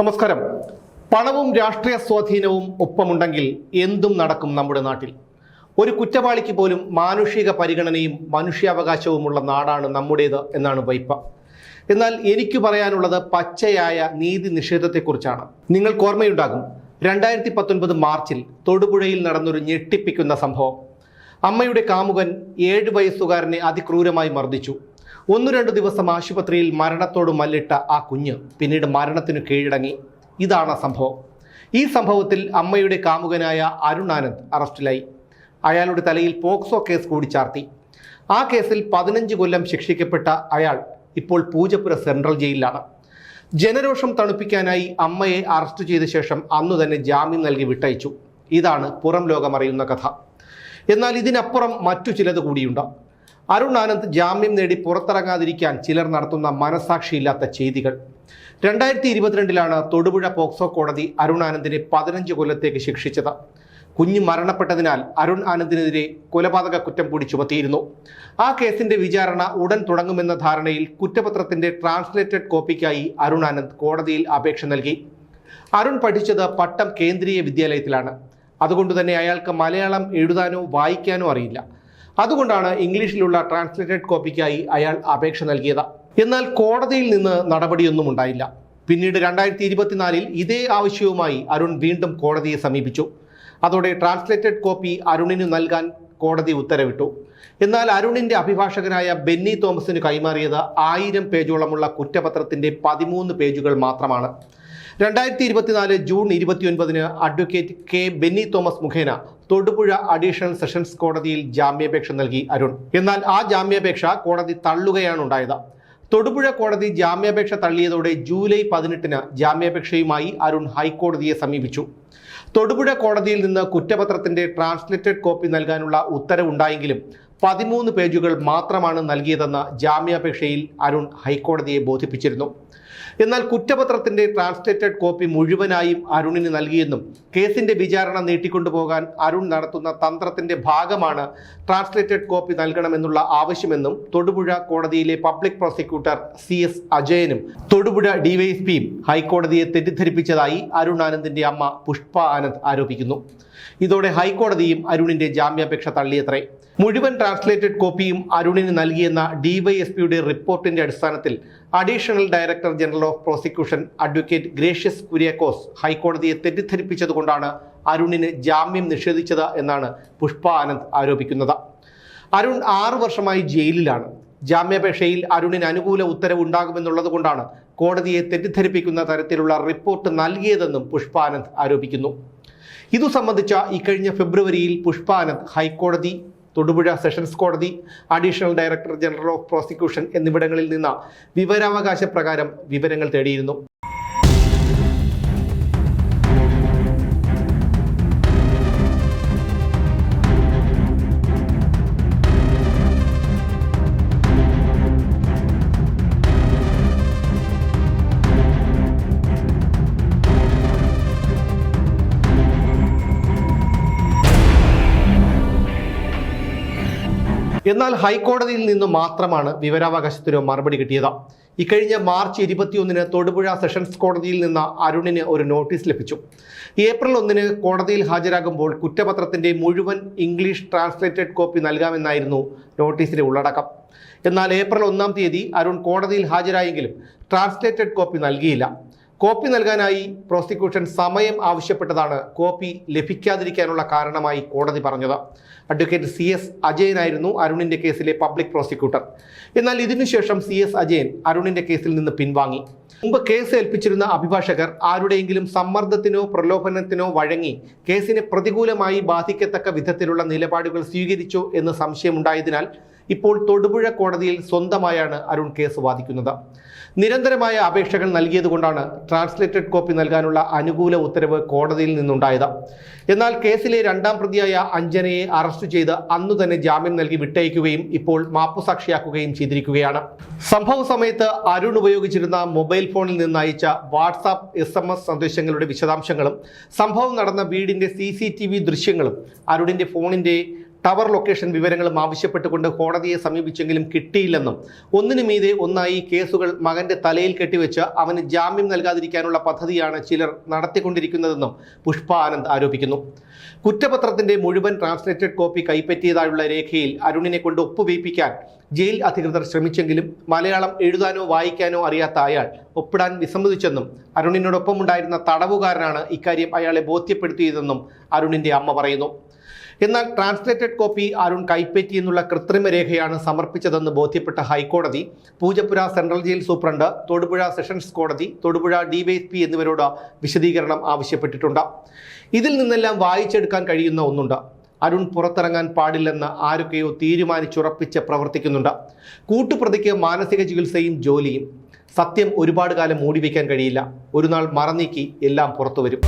നമസ്കാരം. പണവും രാഷ്ട്രീയ സ്വാധീനവും ഒപ്പമുണ്ടെങ്കിൽ എന്തും നടക്കും നമ്മുടെ നാട്ടിൽ. ഒരു കുറ്റവാളിക്ക് പോലും മാനുഷിക പരിഗണനയും മനുഷ്യാവകാശവുമുള്ള നാടാണ് നമ്മുടേത് എന്നാണ് വൈപ്പ. എന്നാൽ എനിക്ക് പറയാനുള്ളത് പച്ചയായ നീതി നിഷേധത്തെക്കുറിച്ചാണ്. നിങ്ങൾക്ക് ഓർമ്മയുണ്ടാകും രണ്ടായിരത്തി പത്തൊൻപത് മാർച്ചിൽ തൊടുപുഴയിൽ നടന്നൊരു ഞെട്ടിപ്പിക്കുന്ന സംഭവം. അമ്മയുടെ കാമുകൻ ഏഴ് വയസ്സുകാരനെ അതിക്രൂരമായി മർദ്ദിച്ചു. ഒന്നു രണ്ടു ദിവസം ആശുപത്രിയിൽ മരണത്തോട് മല്ലിട്ട ആ കുഞ്ഞ് പിന്നീട് മരണത്തിന് കീഴടങ്ങി. ഇതാണ് സംഭവം. ഈ സംഭവത്തിൽ അമ്മയുടെ കാമുകനായ അരുൺ ആനന്ദ് അറസ്റ്റിലായി. അയാളുടെ തലയിൽ പോക്സോ കേസ് കൂടി ചാർത്തി. ആ കേസിൽ പതിനഞ്ച് കൊല്ലം ശിക്ഷിക്കപ്പെട്ട അയാൾ ഇപ്പോൾ പൂജപ്പുര സെൻട്രൽ ജയിലിലാണ്. ജനരോഷം തണുപ്പിക്കാനായി അമ്മയെ അറസ്റ്റ് ചെയ്ത ശേഷം അന്നു തന്നെ ജാമ്യം നൽകി വിട്ടയച്ചു. ഇതാണ് പുറം ലോകമറിയുന്ന കഥ. എന്നാൽ ഇതിനപ്പുറം മറ്റു ചിലത് കൂടിയുണ്ട്. അരുൺ ആനന്ദ് ജാമ്യം നേടി പുറത്തിറങ്ങാതിരിക്കാൻ ചിലർ നടത്തുന്ന മനസാക്ഷിയില്ലാത്ത ചെയ്തികൾ. രണ്ടായിരത്തി ഇരുപത്തിരണ്ടിലാണ് തൊടുപുഴ പോക്സോ കോടതി അരുൺ ആനന്ദിനെ പതിനഞ്ച് കൊല്ലത്തേക്ക് ശിക്ഷിച്ചത്. കുഞ്ഞ് മരണപ്പെട്ടതിനാൽ അരുൺ ആനന്ദിനെതിരെ കൊലപാതക കുറ്റം കൂടി ചുമത്തിയിരുന്നു. ആ കേസിന്റെ വിചാരണ ഉടൻ തുടങ്ങുമെന്ന ധാരണയിൽ കുറ്റപത്രത്തിന്റെ ട്രാൻസ്ലേറ്റഡ് കോപ്പിക്കായി അരുൺ ആനന്ദ് കോടതിയിൽ അപേക്ഷ നൽകി. അരുൺ പഠിച്ചത് പട്ടം കേന്ദ്രീയ വിദ്യാലയത്തിലാണ്. അതുകൊണ്ട് തന്നെ അയാൾക്ക് മലയാളം എഴുതാനോ വായിക്കാനോ അറിയില്ല. അതുകൊണ്ടാണ് ഇംഗ്ലീഷിലുള്ള ട്രാൻസ്ലേറ്റഡ് കോപ്പിക്കായി അയാൾ അപേക്ഷ നൽകിയത്. എന്നാൽ കോടതിയിൽ നിന്ന് നടപടിയൊന്നും ഉണ്ടായില്ല. പിന്നീട് രണ്ടായിരത്തി ഇരുപത്തിനാലിൽ ഇതേ ആവശ്യവുമായി അരുൺ വീണ്ടും കോടതിയെ സമീപിച്ചു. അതോടെ ട്രാൻസ്ലേറ്റഡ് കോപ്പി അരുണിന് നൽകാൻ കോടതി ഉത്തരവിട്ടു. എന്നാൽ അരുണിന്റെ അഭിഭാഷകനായ ബെന്നി തോമസിന് കൈമാറിയത് ആയിരം പേജോളമുള്ള കുറ്റപത്രത്തിന്റെ പതിമൂന്ന് പേജുകൾ മാത്രമാണ്. രണ്ടായിരത്തി ഇരുപത്തിനാല് ജൂൺ ഇരുപത്തിയൊൻപതിന് അഡ്വക്കേറ്റ് കെ ബെന്നി തോമസ് മുഖേന തൊടുപുഴ അഡീഷണൽ സെഷൻസ് കോടതിയിൽ ജാമ്യാപേക്ഷ നൽകി അരുൺ. എന്നാൽ ആ ജാമ്യാപേക്ഷ കോടതി തള്ളുകയാണ് ഉണ്ടായത്. തൊടുപുഴ കോടതി ജാമ്യാപേക്ഷ തള്ളിയതോടെ ജൂലൈ പതിനെട്ടിന് ജാമ്യാപേക്ഷയുമായി അരുൺ ഹൈക്കോടതിയെ സമീപിച്ചു. തൊടുപുഴ കോടതിയിൽ നിന്ന് കുറ്റപത്രത്തിന്റെ ട്രാൻസ്ലേറ്റഡ് കോപ്പി നൽകാനുള്ള ഉത്തരവുണ്ടായെങ്കിലും പതിമൂന്ന് പേജുകൾ മാത്രമാണ് നൽകിയതെന്ന ജാമ്യാപേക്ഷയിൽ അരുൺ ഹൈക്കോടതിയെ ബോധിപ്പിച്ചിരുന്നു. എന്നാൽ കുറ്റപത്രത്തിന്റെ ട്രാൻസ്ലേറ്റഡ് കോപ്പി മുഴുവനായും അരുണിന് നൽകിയെന്നും കേസിന്റെ വിചാരണ നീട്ടിക്കൊണ്ടുപോകാൻ അരുൺ നടത്തുന്ന തന്ത്രത്തിന്റെ ഭാഗമാണ് ട്രാൻസ്ലേറ്റഡ് കോപ്പി നൽകണമെന്നുള്ള ആവശ്യമെന്നും തൊടുപുഴ കോടതിയിലെ പബ്ലിക് പ്രോസിക്യൂട്ടർ സി എസ് അജയനും തൊടുപുഴ ഡിവൈഎസ്പിയും ഹൈക്കോടതിയെ തെറ്റിദ്ധരിപ്പിച്ചതായി അരുൺ ആനന്ദിന്റെ അമ്മ പുഷ്പ ആനന്ദ് ആരോപിക്കുന്നു. ഇതോടെ ഹൈക്കോടതിയും അരുണിന്റെ ജാമ്യാപേക്ഷ തള്ളിയത്രേ. മുഴുവൻ ട്രാൻസ്ലേറ്റഡ് കോപ്പിയും അരുണിന് നൽകിയെന്ന ഡിവൈഎസ്പിയുടെ റിപ്പോർട്ടിന്റെ അടിസ്ഥാനത്തിൽ additional director general of prosecution advocate Gracious Kuriakose ഹൈക്കോടതിയെ തെറ്റിദ്ധരിപ്പിച്ചതുകൊണ്ടാണ് അരുണിന് ജാമ്യം നിഷേധിച്ചത് എന്നാണ് പുഷ്പ ആനന്ദ് ആരോപിക്കുന്നത്. അരുൺ ആറു വർഷമായി ജയിലിലാണ്. ജാമ്യാപേക്ഷയിൽ അരുണിന് അനുകൂല ഉത്തരവ് ഉണ്ടാകുമെന്നുള്ളത് കൊണ്ടാണ് കോടതിയെ തെറ്റിദ്ധരിപ്പിക്കുന്ന തരത്തിലുള്ള റിപ്പോർട്ട് നൽകിയതെന്നും പുഷ്പാനന്ദ് ആരോപിക്കുന്നു. ഇതു സംബന്ധിച്ച ഇക്കഴിഞ്ഞ ഫെബ്രുവരിയിൽ പുഷ്പാനന്ദ് ഹൈക്കോടതി തൊടുപുഴ സെഷൻസ് കോടതി additional director general of prosecution എന്നിവിടങ്ങളിൽ നിന്ന് വിവരാവകാശ പ്രകാരം വിവരങ്ങൾ തേടിയിരുന്നു. എന്നാൽ ഹൈക്കോടതിയിൽ നിന്ന് മാത്രമാണ് വിവരാവകാശത്തിന് മറുപടി കിട്ടിയത്. ഇക്കഴിഞ്ഞ മാർച്ച് ഇരുപത്തിയൊന്നിന് തൊടുപുഴ സെഷൻസ് കോടതിയിൽ നിന്ന് അരുണിന് ഒരു നോട്ടീസ് ലഭിച്ചു. ഏപ്രിൽ ഒന്നിന് കോടതിയിൽ ഹാജരാകുമ്പോൾ കുറ്റപത്രത്തിന്റെ മുഴുവൻ ഇംഗ്ലീഷ് ട്രാൻസ്ലേറ്റഡ് കോപ്പി നൽകാമെന്നായിരുന്നു നോട്ടീസിലെ ഉള്ളടക്കം. എന്നാൽ ഏപ്രിൽ ഒന്നാം തീയതി അരുൺ കോടതിയിൽ ഹാജരായെങ്കിലും ട്രാൻസ്ലേറ്റഡ് കോപ്പി നൽകിയില്ല. കോപ്പി നൽകാനായി പ്രോസിക്യൂഷൻ സമയം ആവശ്യപ്പെട്ടതാണ്. കോപ്പി ലഭിക്കാതിരിക്കാനുള്ള കാരണമായി കോടതി പറഞ്ഞത്. അഡ്വക്കേറ്റ് സി എസ് അജയനായിരുന്നു അരുണിന്റെ കേസിലെ പബ്ലിക് പ്രോസിക്യൂട്ടർ. എന്നാൽ ഇതിനുശേഷം സി എസ് അജയൻ അരുണിന്റെ കേസിൽ നിന്ന് പിൻവാങ്ങി. മുമ്പ് കേസ് ഏൽപ്പിച്ചിരുന്ന അഭിഭാഷകർ ആരുടെയെങ്കിലും സമ്മർദ്ദത്തിനോ പ്രലോഭനത്തിനോ വഴങ്ങി കേസിനെ പ്രതികൂലമായി ബാധിക്കത്തക്ക വിധത്തിലുള്ള നിലപാടുകൾ സ്വീകരിച്ചോ എന്ന് സംശയമുണ്ടായതിനാൽ ഇപ്പോൾ തൊടുപുഴ കോടതിയിൽ സ്വന്തമായാണ് അരുൺ കേസ് വാദിക്കുന്നത്. നിരന്തരമായ അപേക്ഷകൾ നൽകിയതുകൊണ്ടാണ് ട്രാൻസ്ലേറ്റഡ് കോപ്പി നൽകാനുള്ള അനുകൂല ഉത്തരവ് കോടതിയിൽ നിന്നുണ്ടായത്. എന്നാൽ കേസിലെ രണ്ടാം പ്രതിയായ അഞ്ജനയെ അറസ്റ്റ് ചെയ്ത് അന്നു തന്നെ ജാമ്യം നൽകി വിട്ടയക്കുകയും ഇപ്പോൾ മാപ്പുസാക്ഷിയാക്കുകയും ചെയ്തിരിക്കുകയാണ്. സംഭവ സമയത്ത് അരുൺ ഉപയോഗിച്ചിരുന്ന മൊബൈൽ ഫോണിൽ നിന്ന് അയച്ച വാട്സാപ്പ് എസ് എം എസ് സന്ദേശങ്ങളുടെ വിശദാംശങ്ങളും സംഭവം നടന്ന വീടിന്റെ സി സി ടി വി ദൃശ്യങ്ങളും അരുണിന്റെ ഫോണിന്റെ ടവർ ലൊക്കേഷൻ വിവരങ്ങളും ആവശ്യപ്പെട്ടുകൊണ്ട് കോടതിയെ സമീപിച്ചെങ്കിലും കിട്ടിയില്ലെന്നും ഒന്നിനു മീതെ ഒന്നായി കേസുകൾ മകന്റെ തലയിൽ കെട്ടിവെച്ച് അവന് ജാമ്യം നൽകാതിരിക്കാനുള്ള പദ്ധതിയാണ് ചിലർ നടത്തിക്കൊണ്ടിരിക്കുന്നതെന്നും പുഷ്പ ആനന്ദ് ആരോപിക്കുന്നു. കുറ്റപത്രത്തിന്റെ മുഴുവൻ ട്രാൻസ്ലേറ്റഡ് കോപ്പി കൈപ്പറ്റിയതായുള്ള രേഖയിൽ അരുണിനെ കൊണ്ട് ഒപ്പുവയ്പ്പിക്കാൻ ജയിൽ അധികൃതർ ശ്രമിച്ചെങ്കിലും മലയാളം എഴുതാനോ വായിക്കാനോ അറിയാത്ത അയാൾ ഒപ്പിടാൻ വിസമ്മതിച്ചെന്നും അരുണിനോടൊപ്പമുണ്ടായിരുന്ന തടവുകാരനാണ് ഇക്കാര്യം അയാളെ ബോധ്യപ്പെടുത്തിയതെന്നും അരുണിന്റെ അമ്മ പറയുന്നു. എന്നാൽ ട്രാൻസ്ലേറ്റഡ് കോപ്പി അരുൺ കൈപ്പറ്റി എന്നുള്ള കൃത്രിമ രേഖയാണ് സമർപ്പിച്ചതെന്ന് ബോധ്യപ്പെട്ട ഹൈക്കോടതി Poojappura central jail superintendent Thodupuzha sessions കോടതി തൊടുപുഴ ഡിവൈഎസ്പി എന്നിവരോട് വിശദീകരണം ആവശ്യപ്പെട്ടിട്ടുണ്ട്. ഇതിൽ നിന്നെല്ലാം വായിച്ചെടുക്കാൻ കഴിയുന്ന ഒന്നുണ്ട്. അരുൺ പുറത്തിറങ്ങാൻ പാടില്ലെന്ന് ആരൊക്കെയോ തീരുമാനിച്ചുറപ്പിച്ച് പ്രവർത്തിക്കുന്നുണ്ട്. കൂട്ടുപ്രതിക്ക് മാനസിക ചികിത്സയും ജോലിയും. സത്യം ഒരുപാട് കാലം മൂടിവെക്കാൻ കഴിയില്ല. ഒരു നാൾ മറന്നീക്കി എല്ലാം പുറത്തു വരും.